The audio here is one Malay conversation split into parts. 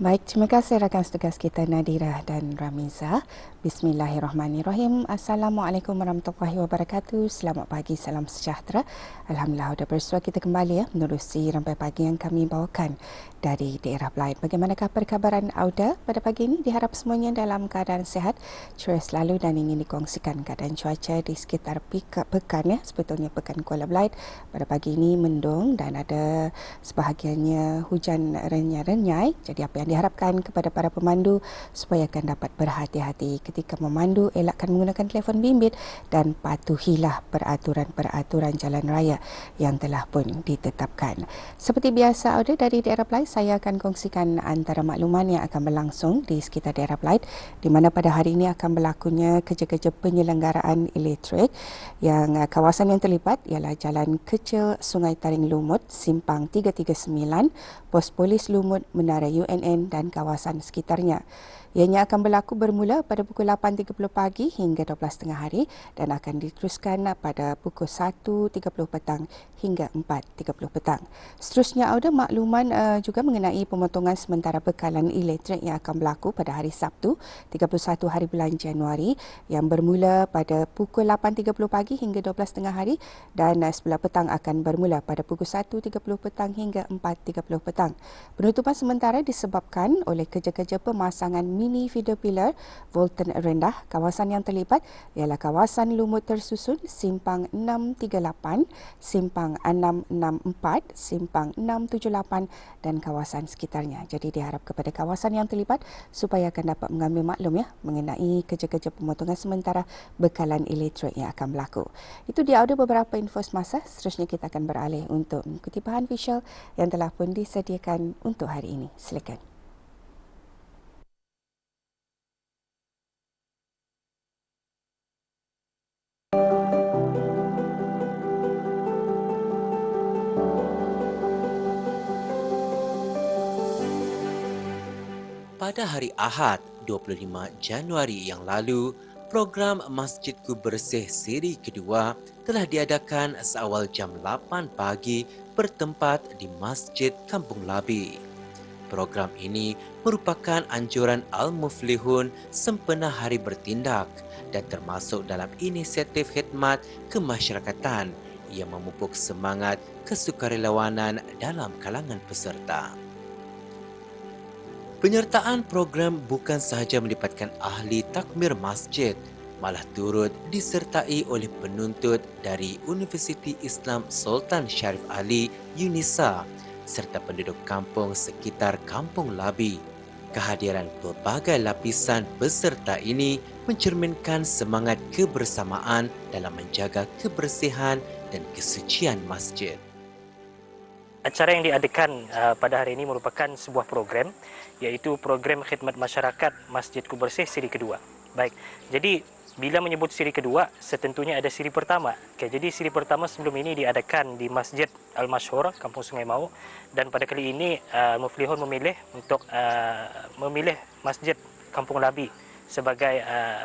Baik, terima kasih rakan setugas kita Nadira dan Ramiza. Bismillahirrahmanirrahim. Assalamualaikum warahmatullahi wabarakatuh. Selamat pagi, salam sejahtera. Alhamdulillah sudah bersua kita kembali ya menerusi rampai pagi yang kami bawakan dari daerah Belaid. Bagaimanakah perkabaran Auda pada pagi ini? Diharap semuanya dalam keadaan sehat, ceria selalu dan ingin dikongsikan keadaan cuaca di sekitar pekan ya. Sebetulnya pekan Kuala Belaid pada pagi ini mendung dan ada sebahagiannya hujan renyai-renyai. Jadi apa yang diharapkan kepada para pemandu supaya akan dapat berhati-hati ketika memandu, elakkan menggunakan telefon bimbit dan patuhilah peraturan-peraturan jalan raya yang telah pun ditetapkan. Seperti biasa, Audio dari daerah Pelai, saya akan kongsikan antara makluman yang akan berlangsung di sekitar daerah Pelai di mana pada hari ini akan berlakunya kerja-kerja penyelenggaraan elektrik yang uh, kawasan yang terlibat ialah Jalan Kecil Sungai Taring Lumut, Simpang 339, Pos Polis Lumut, Menara UNN dan kawasan sekitarnya. Ianya akan berlaku bermula pada pukul 8.30 pagi hingga 12.30 hari dan akan diteruskan pada pukul 1.30 petang hingga 4.30 petang. Seterusnya ada makluman uh, juga mengenai pemotongan sementara bekalan elektrik yang akan berlaku pada hari Sabtu 31 hari bulan Januari yang bermula pada pukul 8.30 pagi hingga 12.30 hari dan uh, sebelah petang akan bermula pada pukul 1.30 petang hingga 4.30 petang. Penutupan sementara disebabkan oleh kerja-kerja pemasangan mini feeder pillar voltan rendah. Kawasan yang terlibat ialah kawasan lumut tersusun Simpang 638, Simpang 664, Simpang 678 dan kawasan sekitarnya. Jadi diharap kepada kawasan yang terlibat supaya akan dapat mengambil maklum ya mengenai kerja-kerja pemotongan sementara bekalan elektrik yang akan berlaku. Itu dia ada beberapa info semasa. Seterusnya kita akan beralih untuk mengikuti bahan visual yang telah pun disediakan untuk hari ini. Silakan. Pada hari Ahad 25 Januari yang lalu, program Masjidku Bersih siri kedua telah diadakan seawal jam 8 pagi bertempat di Masjid Kampung Labi. Program ini merupakan anjuran Al-Muflihun sempena hari bertindak dan termasuk dalam inisiatif khidmat kemasyarakatan yang memupuk semangat kesukarelawanan dalam kalangan peserta. Penyertaan program bukan sahaja melibatkan ahli takmir masjid, malah turut disertai oleh penuntut dari Universiti Islam Sultan Syarif Ali UNISA serta penduduk kampung sekitar Kampung Labi. Kehadiran pelbagai lapisan peserta ini mencerminkan semangat kebersamaan dalam menjaga kebersihan dan kesucian masjid. Acara yang diadakan uh, pada hari ini merupakan sebuah program iaitu program khidmat masyarakat Masjid Kubersih siri kedua. Baik. Jadi bila menyebut siri kedua, setentunya ada siri pertama. Okay, jadi siri pertama sebelum ini diadakan di Masjid Al-Mashhur, Kampung Sungai Mau dan pada kali ini uh, Muflihun memilih untuk uh, memilih Masjid Kampung Labi sebagai uh,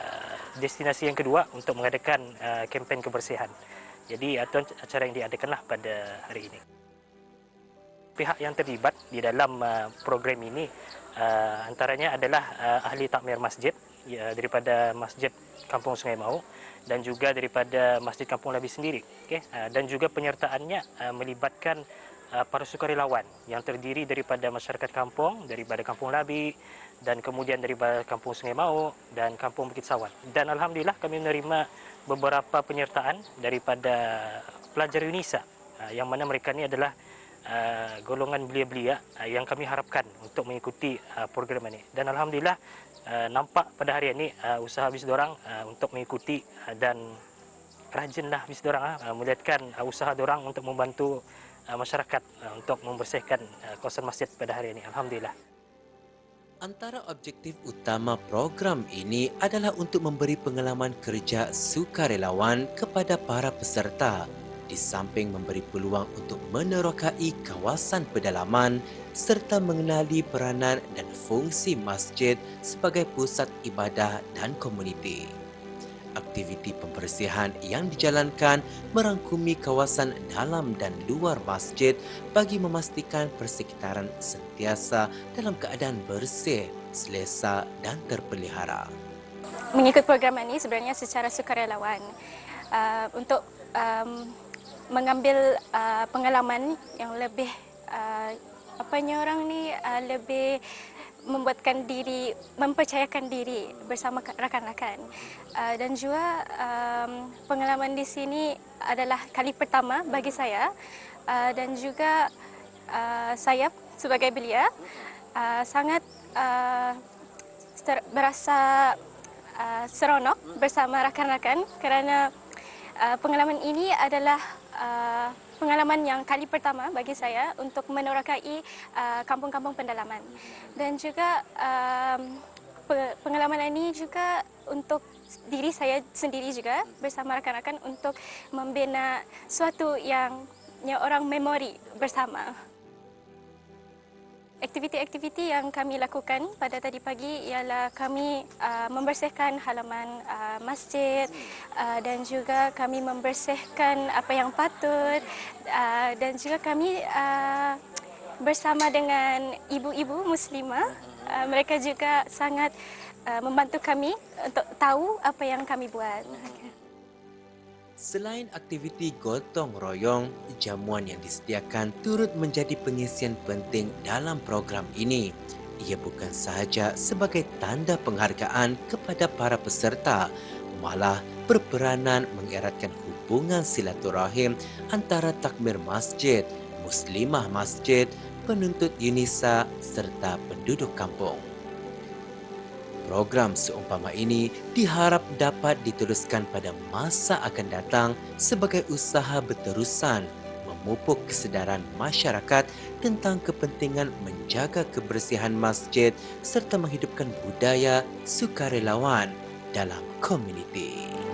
destinasi yang kedua untuk mengadakan uh, kempen kebersihan. Jadi acara yang diadakanlah pada hari ini. Pihak yang terlibat di dalam uh, program ini uh, antaranya adalah uh, ahli takmir masjid ya, daripada masjid Kampung Sungai Mau dan juga daripada masjid Kampung Labi sendiri okay? uh, dan juga penyertaannya melibatkan para sukarelawan yang terdiri daripada masyarakat kampung daripada Kampung Labi dan kemudian daripada Kampung Sungai Mau dan Kampung Bukit Sawan dan alhamdulillah kami menerima beberapa penyertaan daripada pelajar UNISA yang mana mereka ini adalah uh, golongan belia-belia uh, yang kami harapkan untuk mengikuti uh, program ini. Dan alhamdulillah uh, nampak pada hari ini uh, usaha bis dorang uh, untuk mengikuti uh, dan rajinlah bis dorang uh, melihatkan uh, usaha dorang untuk membantu uh, masyarakat uh, untuk membersihkan uh, kawasan masjid pada hari ini. Alhamdulillah. Antara objektif utama program ini adalah untuk memberi pengalaman kerja sukarelawan kepada para peserta di samping memberi peluang untuk menerokai kawasan pedalaman serta mengenali peranan dan fungsi masjid sebagai pusat ibadah dan komuniti. aktiviti pembersihan yang dijalankan merangkumi kawasan dalam dan luar masjid bagi memastikan persekitaran sentiasa dalam keadaan bersih, selesa dan terpelihara. Mengikut program ini sebenarnya secara sukarelawan uh, untuk um, mengambil uh, pengalaman yang lebih uh, apanya orang ni uh, lebih membuatkan diri mempercayakan diri bersama rakan-rakan. Uh, dan juga um, pengalaman di sini adalah kali pertama bagi saya. Uh, dan juga uh, saya sebagai belia uh, sangat uh, berasa uh, seronok bersama rakan-rakan kerana uh, pengalaman ini adalah uh, pengalaman yang kali pertama bagi saya untuk menorakai uh, kampung-kampung pendalaman dan juga um, pengalaman ini juga untuk diri saya sendiri juga bersama rakan-rakan untuk membina suatu yang yang orang memori bersama. Aktiviti-aktiviti yang kami lakukan pada tadi pagi ialah kami uh, membersihkan halaman uh, masjid uh, dan juga kami membersihkan apa yang patut uh, dan juga kami uh, bersama dengan ibu-ibu muslimah uh, mereka juga sangat uh, membantu kami untuk tahu apa yang kami buat. Selain aktiviti gotong royong, jamuan yang disediakan turut menjadi pengisian penting dalam program ini. Ia bukan sahaja sebagai tanda penghargaan kepada para peserta, malah berperanan mengeratkan hubungan silaturahim antara takmir masjid, muslimah masjid, penuntut UNISA serta penduduk kampung. Program seumpama ini diharap dapat diteruskan pada masa akan datang sebagai usaha berterusan memupuk kesedaran masyarakat tentang kepentingan menjaga kebersihan masjid serta menghidupkan budaya sukarelawan dalam komuniti.